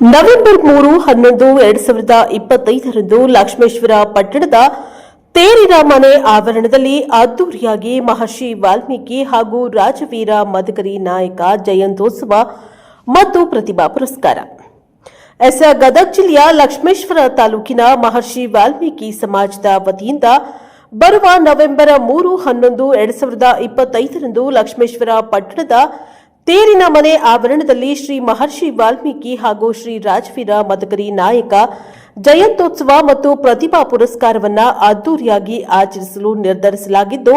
November ಮೂರು, ಹನ್ನೊಂದು, ಎರಡ್ ಸಾವಿರದ ಇಪ್ಪತ್ತೈದರಂದು ಲಕ್ಷ್ಮೇಶ್ವರ ಪಟ್ಟಣದ ತೇರಿನ ಮನೆ ಆವರಣದಲ್ಲಿ ಅದ್ದೂರಿಯಾಗಿ ಮಹರ್ಷಿ ವಾಲ್ಮೀಕಿ ಹಾಗೂ ರಾಜವೀರ ಮದಕರಿ ನಾಯಕ ಜಯಂತೋತ್ಸವ ಮತ್ತು ಪ್ರತಿಭಾ ಪುರಸ್ಕಾರ. ಎಸ್. ಗದಗ ಜಿಲ್ಲೆಯ ಲಕ್ಷ್ಮೇಶ್ವರ ತಾಲೂಕಿನ ಮಹರ್ಷಿ ವಾಲ್ಮೀಕಿ ಸಮಾಜದ ವತಿಯಿಂದ ಬರುವ ನವೆಂಬರ್ ಮೂರು, ಹನ್ನೊಂದು, ಎರಡ್ ಸಾವಿರದ ಇಪ್ಪತ್ತೈದರಂದು ಲಕ್ಷ್ಮೇಶ್ವರ ಪಟ್ಟಣದ ತೇರಿನ ಮನೆ ಆವರಣದಲ್ಲಿ ಶ್ರೀ ಮಹರ್ಷಿ ವಾಲ್ಮೀಕಿ ಹಾಗೂ ಶ್ರೀ ರಾಜವೀರ ಮದಕರಿ ನಾಯಕ ಜಯಂತ್ಯೋತ್ಸವ ಮತ್ತು ಪ್ರತಿಭಾ ಪುರಸ್ಕಾರವನ್ನ ಅದ್ದೂರಿಯಾಗಿ ಆಚರಿಸಲು ನಿರ್ಧರಿಸಲಾಗಿದ್ದು,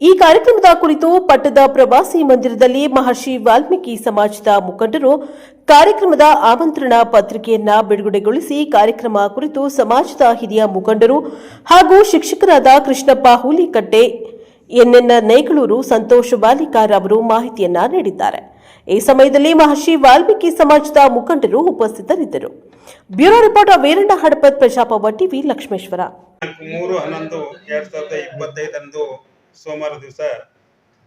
ಈ ಕಾರ್ಯಕ್ರಮದ ಕುರಿತು ಪಟ್ಟದ ಪ್ರವಾಸಿ ಮಂದಿರದಲ್ಲಿ ಮಹರ್ಷಿ ವಾಲ್ಮೀಕಿ ಸಮಾಜದ ಮುಖಂಡರು ಕಾರ್ಯಕ್ರಮದ ಆಮಂತ್ರಣ ಪತ್ರಿಕೆಯನ್ನ ಬಿಡುಗಡೆಗೊಳಿಸಿ ಕಾರ್ಯಕ್ರಮ ಕುರಿತು ಸಮಾಜದ ಹಿರಿಯ ಮುಖಂಡರು ಹಾಗೂ ಶಿಕ್ಷಕರಾದ ಕೃಷ್ಣಪ್ಪ ಹೂಲಿಕಟ್ಟೆ ಎನ್ಎನ್ ನೈಗಳೂರು ಸಂತೋಷ್ ಬಾಲಿಕಾರ್ ಅವರು ಮಾಹಿತಿಯನ್ನ ನೀಡಿದ್ದಾರೆ. ಈ ಸಮಯದಲ್ಲಿ ಮಹರ್ಷಿ ವಾಲ್ಮೀಕಿ ಸಮಾಜದ ಮುಖಂಡರು ಉಪಸ್ಥಿತರಿದ್ದರು. ಬ್ಯೂರೋ ರಿಪೋರ್ಟ್, ವೀರಣ್ಣ ಹಡಪದ್ ಪ್ರಜಾಪವ ಟಿವಿ ಲಕ್ಷ್ಮೇಶ್ವರ. ಮೂರು, ಹನ್ನೊಂದು, ಎರಡ್ ಸಾವಿರದ ಇಪ್ಪತ್ತೈದರಂದು ಸೋಮವಾರ ದಿವಸ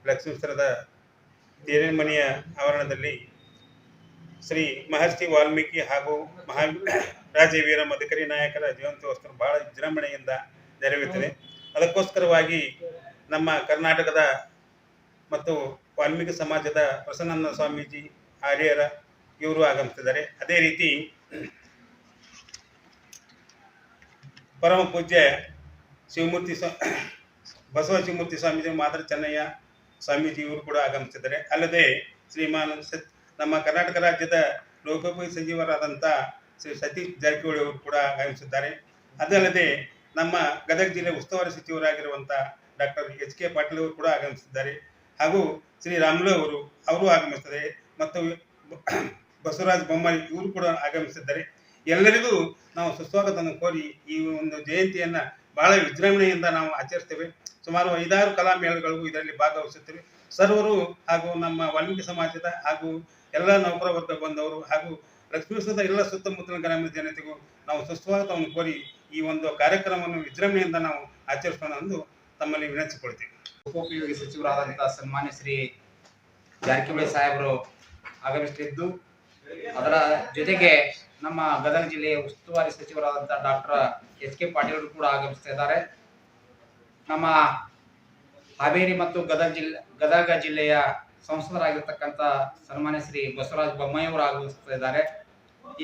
ಲಕ್ಷ್ಮೇಶ್ವರದ ಆವರಣದಲ್ಲಿ ಶ್ರೀ ಮಹರ್ಷಿ ವಾಲ್ಮೀಕಿ ಹಾಗೂ ಮಹಾ ರಾಜವೀರ ಮಧುಕರಿ ನಾಯಕರ ಜೀವಂತೋತ್ಸವ ಬಹಳ ವಿಜೃಂಭಣೆಯಿಂದ ನೆರವೇರುತ್ತದೆ. ಅದಕ್ಕೋಸ್ಕರವಾಗಿ ನಮ್ಮ ಕರ್ನಾಟಕದ ಮತ್ತು ವಾಲ್ಮೀಕಿ ಸಮಾಜದ ಪ್ರಸನ್ನ ಸ್ವಾಮೀಜಿ ಆರ್ಯರ ಇವರು ಆಗಮಿಸಿದ್ದಾರೆ. ಅದೇ ರೀತಿ ಪರಮ ಪೂಜ್ಯ ಶಿವಮೂರ್ತಿ ಸ್ವಾ, ಬಸವ ಶಿವಮೂರ್ತಿ ಸ್ವಾಮೀಜಿ, ಮಾದರ ಚೆನ್ನಯ್ಯ ಸ್ವಾಮೀಜಿ ಇವರು ಕೂಡ ಆಗಮಿಸಿದ್ದಾರೆ. ಅಲ್ಲದೆ ಶ್ರೀಮಾನ್ ಸತ್, ನಮ್ಮ ಕರ್ನಾಟಕ ರಾಜ್ಯದ ಲೋಕೋಪಯೋಗಿ ಸಚಿವರಾದಂಥ ಶ್ರೀ ಸತೀಶ್ ಜಾರಕಿಹೊಳಿ ಅವರು ಕೂಡ ಆಗಮಿಸಿದ್ದಾರೆ. ಅದಲ್ಲದೆ ನಮ್ಮ ಗದಗ ಜಿಲ್ಲೆ ಉಸ್ತುವಾರಿ ಸಚಿವರಾಗಿರುವಂಥ ಡಾಕ್ಟರ್ ಎಚ್ ಕೆ ಪಾಟೀಲ್ ಅವರು ಕೂಡ ಆಗಮಿಸಿದ್ದಾರೆ. ಹಾಗೂ ಶ್ರೀ ರಾಮುಲು ಅವರು ಅವರು ಆಗಮಿಸಿದ್ದಾರೆ. ಮತ್ತು ಬಸವರಾಜ ಬೊಮ್ಮಾಯಿ ಇವರು ಕೂಡ ಆಗಮಿಸಿದ್ದಾರೆ. ಎಲ್ಲರಿಗೂ ನಾವು ಸುಸ್ವಾಗತವನ್ನು ಕೋರಿ ಈ ಒಂದು ಜಯಂತಿಯನ್ನ ಬಹಳ ವಿಜೃಂಭಣೆಯಿಂದ ನಾವು ಆಚರಿಸ್ತೇವೆ. ಸುಮಾರು ಐದಾರು ಕಲಾ ಮೇಳಗಳಿಗೂ ಇದರಲ್ಲಿ ಭಾಗವಹಿಸುತ್ತೇವೆ. ಸರ್ವರು ಹಾಗೂ ನಮ್ಮ ವಾಲ್ಮೀಕಿ ಸಮಾಜದ ಹಾಗೂ ಎಲ್ಲ ನೌಕರ ವರ್ಗ ಬಂದವರು ಹಾಗೂ ಲಕ್ಷ್ಮೀಶ್ವರದ ಎಲ್ಲ ಸುತ್ತಮುತ್ತಲಿನ ಗ್ರಾಮೀಣ ಜನತೆಗೂ ನಾವು ಸುಸ್ವಾಗತವನ್ನು ಕೋರಿ ಈ ಒಂದು ಕಾರ್ಯಕ್ರಮವನ್ನು ವಿಜೃಂಭಣೆಯಿಂದ ನಾವು ಆಚರಿಸೋಣ ಎಂದು ತಮ್ಮಲ್ಲಿ ವಿನಂತಿಸಿಕೊಳ್ತೀವಿ ಉಪೋಪಯೋಗಿ ಸಚಿವರಾದಂತಹ ಸನ್ಮಾನ್ಯ ಶ್ರೀ ಜಾರಕಿಹೊಳಿ ಸಾಹೇಬರು ಆಗಮಿಸುತ್ತಿದ್ದು ಅದರ ಜೊತೆಗೆ ನಮ್ಮ ಗದಗ ಜಿಲ್ಲೆಯ ಉಸ್ತುವಾರಿ ಸಚಿವರಾದಂತಹ ಡಾಕ್ಟರ್ ಎಚ್ ಕೆ ಪಾಟೀಲ್ ಕೂಡ ಆಗಮಿಸ್ತಾ ಇದ್ದಾರೆ. ನಮ್ಮ ಹಾವೇರಿ ಮತ್ತು ಗದಗ ಜಿಲ್ಲೆ ಗದಗ ಜಿಲ್ಲೆಯ ಸಂಸದರಾಗಿರ್ತಕ್ಕಂಥ ಸನ್ಮಾನ್ಯ ಶ್ರೀ ಬಸವರಾಜ ಬೊಮ್ಮಾಯಿ ಅವರು ಆಗಮಿಸ್ತಾ ಇದ್ದಾರೆ.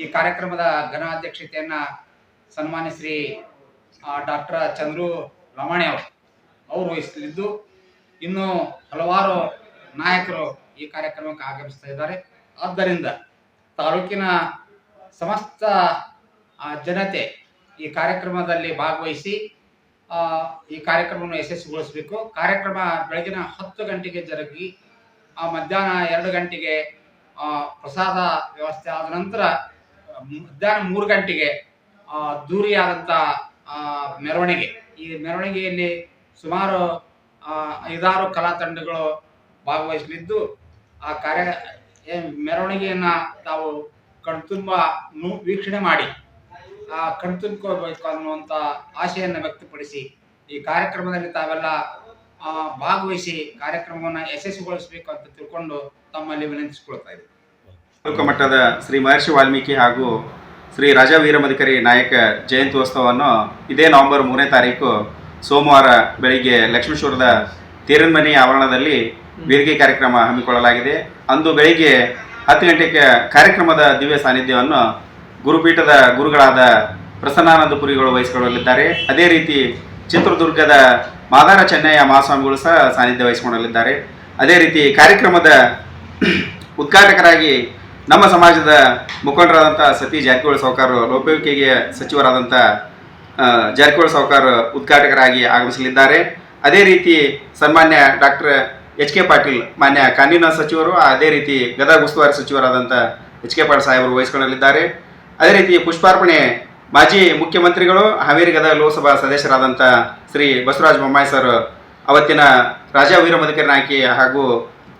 ಈ ಕಾರ್ಯಕ್ರಮದ ಘನ ಅಧ್ಯಕ್ಷತೆಯನ್ನ ಸನ್ಮಾನ್ಯ ಶ್ರೀ ಡಾಕ್ಟರ್ ಚಂದ್ರು ರಮಾಣೆ ಅವರು. ಅವರು ವಹಿಸಲಿದ್ದು ಇನ್ನು ಹಲವಾರು ನಾಯಕರು ಈ ಕಾರ್ಯಕ್ರಮಕ್ಕೆ ಆಗಮಿಸ್ತಾ ಇದ್ದಾರೆ. ಆದ್ದರಿಂದ ತಾಲೂಕಿನ ಸಮಸ್ತ ಜನತೆ ಈ ಕಾರ್ಯಕ್ರಮದಲ್ಲಿ ಭಾಗವಹಿಸಿ ಈ ಕಾರ್ಯಕ್ರಮವನ್ನು ಯಶಸ್ವಿಗೊಳಿಸಬೇಕು. ಕಾರ್ಯಕ್ರಮ ಬೆಳಗಿನ ಹತ್ತು ಗಂಟೆಗೆ ಜರುಗಿ ಆ, ಮಧ್ಯಾಹ್ನ ಎರಡು ಗಂಟೆಗೆ ಪ್ರಸಾದ ವ್ಯವಸ್ಥೆ ಆದ ನಂತರ ಮಧ್ಯಾಹ್ನ ಮೂರು ಗಂಟೆಗೆ ಆ, ಮೆರವಣಿಗೆ. ಈ ಮೆರವಣಿಗೆಯಲ್ಲಿ ಸುಮಾರು ಐದಾರು ಕಲಾ ತಂಡಗಳು ಭಾಗವಹಿಸಲಿದ್ದು, ಆ ಕಾರ್ಯ ಮೆರವಣಿಗೆಯನ್ನು ತಾವು ಕಣ್ತುಂಬ ವೀಕ್ಷಣೆ ಮಾಡಿ. ಆ ಕಣ್ತುಂಬ್ಕೋಬೇಕು ಅನ್ನುವಂಥ ಆಶೆಯನ್ನು ವ್ಯಕ್ತಪಡಿಸಿ, ಈ ಕಾರ್ಯಕ್ರಮದಲ್ಲಿ ತಾವೆಲ್ಲ ಭಾಗವಹಿಸಿ ಕಾರ್ಯಕ್ರಮವನ್ನು ಯಶಸ್ವಿಗೊಳಿಸಬೇಕು ಅಂತ ತಿಳ್ಕೊಂಡು ತಮ್ಮಲ್ಲಿ ವಿನಂತಿಸಿಕೊಳ್ತಾ ಇದ್ದೀವಿ ತಾಲೂಕು ಮಟ್ಟದ ಶ್ರೀ ಮಹರ್ಷಿ ವಾಲ್ಮೀಕಿ ಹಾಗೂ ಶ್ರೀ ರಾಜ ವೀರಮಧಿಕರಿ ನಾಯಕ ಜಯಂತ್ಯೋತ್ಸವವನ್ನು ಇದೇ ನವೆಂಬರ್ ಮೂರನೇ ತಾರೀಕು ಸೋಮವಾರ ಬೆಳಿಗ್ಗೆ ಲಕ್ಷ್ಮೇಶ್ವರದ ತೇರನ್ಮನೆ ಆವರಣದಲ್ಲಿ ವೇದಿಕೆ ಕಾರ್ಯಕ್ರಮ ಹಮ್ಮಿಕೊಳ್ಳಲಾಗಿದೆ. ಅಂದು ಬೆಳಿಗ್ಗೆ ಹತ್ತು ಗಂಟೆಗೆ ಕಾರ್ಯಕ್ರಮದ ದಿವ್ಯ ಸಾನ್ನಿಧ್ಯವನ್ನು ಗುರುಪೀಠದ ಗುರುಗಳಾದ ಪ್ರಸನ್ನಾನಂದ ಪುರಿಗಳು ವಹಿಸಿಕೊಳ್ಳಲಿದ್ದಾರೆ. ಅದೇ ರೀತಿ ಚಿತ್ರದುರ್ಗದ ಮಾದಾರ ಚೆನ್ನಯ್ಯ ಮಹಾಸ್ವಾಮಿಗಳು ಸಹ ಸಾನ್ನಿಧ್ಯ ವಹಿಸಿಕೊಳ್ಳಲಿದ್ದಾರೆ. ಅದೇ ರೀತಿ ಕಾರ್ಯಕ್ರಮದ ಉದ್ಘಾಟಕರಾಗಿ ನಮ್ಮ ಸಮಾಜದ ಮುಖಂಡರಾದಂಥ ಸತೀಶ್ ಜಾರಕಿಹೊಳಿ ಸಾವುಕಾರು ಲೋಪಿಕೆಗೆ ಸಚಿವರಾದಂಥ ಜಾರಕಿಹೊಳಿ ಸಾವುಕಾರ ಉದ್ಘಾಟಕರಾಗಿ ಆಗಮಿಸಲಿದ್ದಾರೆ. ಅದೇ ರೀತಿ ಸನ್ಮಾನ್ಯ ಡಾಕ್ಟರ್ ಎಚ್ ಕೆ ಪಾಟೀಲ್, ಮಾನ್ಯ ಕಾನೂನು ಸಚಿವರು, ಅದೇ ರೀತಿ ಗದಗ ಉಸ್ತುವಾರಿ ಸಚಿವರಾದಂಥ ಎಚ್ ಕೆ ಪಾಟೀಲ್ ಸಾಹೇಬರು ವಹಿಸಿಕೊಳ್ಳಲಿದ್ದಾರೆ ಅದೇ ರೀತಿ ಪುಷ್ಪಾರ್ಪಣೆ ಮಾಜಿ ಮುಖ್ಯಮಂತ್ರಿಗಳು, ಹಾವೇರಿ ಗದಗ ಲೋಕಸಭಾ ಸದಸ್ಯರಾದಂಥ ಶ್ರೀ ಬಸವರಾಜ ಬೊಮ್ಮಾಯಿ ಸರ್, ಅವತ್ತಿನ ರಾಜಾ ವೀರ ನಾಯಕಿ ಹಾಗೂ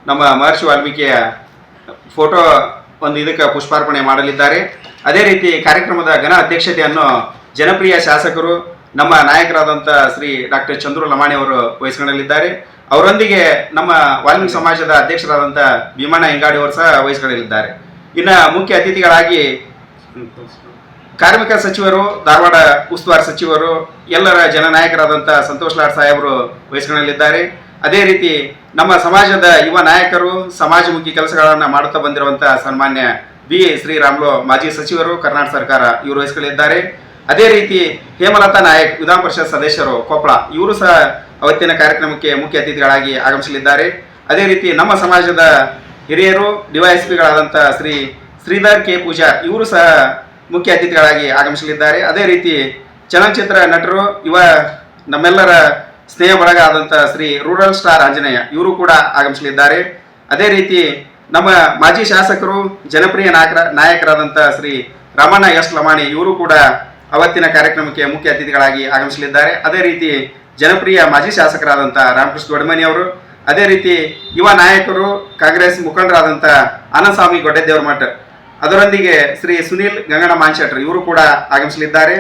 ನಮ್ಮ ಮಹರ್ಷಿ ವಾಲ್ಮೀಕಿಯ ಫೋಟೋ ಒಂದು ಇದಕ್ಕೆ ಪುಷ್ಪಾರ್ಪಣೆ ಮಾಡಲಿದ್ದಾರೆ. ಅದೇ ರೀತಿ ಕಾರ್ಯಕ್ರಮದ ಘನ ಅಧ್ಯಕ್ಷತೆಯನ್ನು ಜನಪ್ರಿಯ ಶಾಸಕರು ನಮ್ಮ ನಾಯಕರಾದಂಥ ಶ್ರೀ ಡಾಕ್ಟರ್ ಚಂದ್ರು ಲಮಾಣಿ ಅವರು ವಹಿಸಿಕೊಳ್ಳಲಿದ್ದಾರೆ ಅವರೊಂದಿಗೆ ನಮ್ಮ ವಾಲ್ಮೀಕಿ ಸಮಾಜದ ಅಧ್ಯಕ್ಷರಾದಂಥ ಭೀಮಣ್ಣ ಹೆಂಗಾಡಿ ಅವರು ಸಹ ವಹಿಸ್ಕೊಳ್ಳಲಿದ್ದಾರೆ ಇನ್ನು ಮುಖ್ಯ ಅತಿಥಿಗಳಾಗಿ ಕಾರ್ಮಿಕ ಸಚಿವರು, ಧಾರವಾಡ ಉಸ್ತುವಾರಿ ಸಚಿವರು, ಎಲ್ಲರ ಜನನಾಯಕರಾದಂಥ ಸಂತೋಷ್ ಲಾಡ್ ಸಾಹೇಬರು ವಹಿಸ್ಕೊಳ್ಳಲಿದ್ದಾರೆ ಅದೇ ರೀತಿ ನಮ್ಮ ಸಮಾಜದ ಯುವ ನಾಯಕರು, ಸಮಾಜಮುಖಿ ಕೆಲಸಗಳನ್ನು ಮಾಡುತ್ತಾ ಬಂದಿರುವಂಥ ಸನ್ಮಾನ್ಯ ಬಿ ಶ್ರೀರಾಮ್ಲು ಮಾಜಿ ಸಚಿವರು, ಕರ್ನಾಟಕ ಸರ್ಕಾರ ಇವರು ವಹಿಸ್ಕೊಳ್ಳಿದ್ದಾರೆ ಅದೇ ರೀತಿ ಹೇಮಲತಾ ನಾಯಕ್, ವಿಧಾನ ಪರಿಷತ್ ಸದಸ್ಯರು ಕೊಪ್ಪಳ ಇವರು ಸಹ ಅವತ್ತಿನ ಕಾರ್ಯಕ್ರಮಕ್ಕೆ ಮುಖ್ಯ ಅತಿಥಿಗಳಾಗಿ ಆಗಮಿಸಲಿದ್ದಾರೆ. ಅದೇ ರೀತಿ ನಮ್ಮ ಸಮಾಜದ ಹಿರಿಯರು ಡಿವೈಎಸ್ಪಿಗಳಾದಂಥ ಶ್ರೀ ಶ್ರೀಧರ್ ಕೆ. ಪೂಜಾ, ಇವರು ಸಹ ಮುಖ್ಯ ಅತಿಥಿಗಳಾಗಿ ಆಗಮಿಸಲಿದ್ದಾರೆ. ಅದೇ ರೀತಿ ಚಲನಚಿತ್ರ ನಟರು, ಯುವ ನಮ್ಮೆಲ್ಲರ ಸ್ನೇಹ ಬಳಗ ಆದಂಥ ಶ್ರೀ ರೂರಲ್ ಸ್ಟಾರ್ ಆಂಜನೇಯ, ಇವರು ಕೂಡ ಆಗಮಿಸಲಿದ್ದಾರೆ. ಅದೇ ರೀತಿ ನಮ್ಮ ಮಾಜಿ ಶಾಸಕರು, ಜನಪ್ರಿಯ ನಾಯಕರ ನಾಯಕರಾದಂಥ ಶ್ರೀ ರಮಣ ಎಸ್ ಲಮಾಣಿ, ಇವರು ಕೂಡ ಅವತ್ತಿನ ಕಾರ್ಯಕ್ರಮಕ್ಕೆ ಮುಖ್ಯ ಅತಿಥಿಗಳಾಗಿ ಆಗಮಿಸಲಿದ್ದಾರೆ. ಅದೇ ರೀತಿ ಜನಪ್ರಿಯ ಮಾಜಿ ಶಾಸಕರಾದಂಥ ರಾಮಕೃಷ್ಣ ದೊಡ್ಮನಿ ಅವರು, ಅದೇ ರೀತಿ ಯುವ ನಾಯಕರು, ಕಾಂಗ್ರೆಸ್ ಮುಖಂಡರಾದಂಥ ಆನಂದಸ್ವಾಮಿ ಗೊಡ್ಡೆದೇವರ ಮಠ ಅದರೊಂದಿಗೆ ಶ್ರೀ ಸುನೀಲ್ ಗಂಗಣ್ಣ ಮಾನ್ಶೆಟ್ರು ಇವರು ಕೂಡ ಆಗಮಿಸಲಿದ್ದಾರೆ.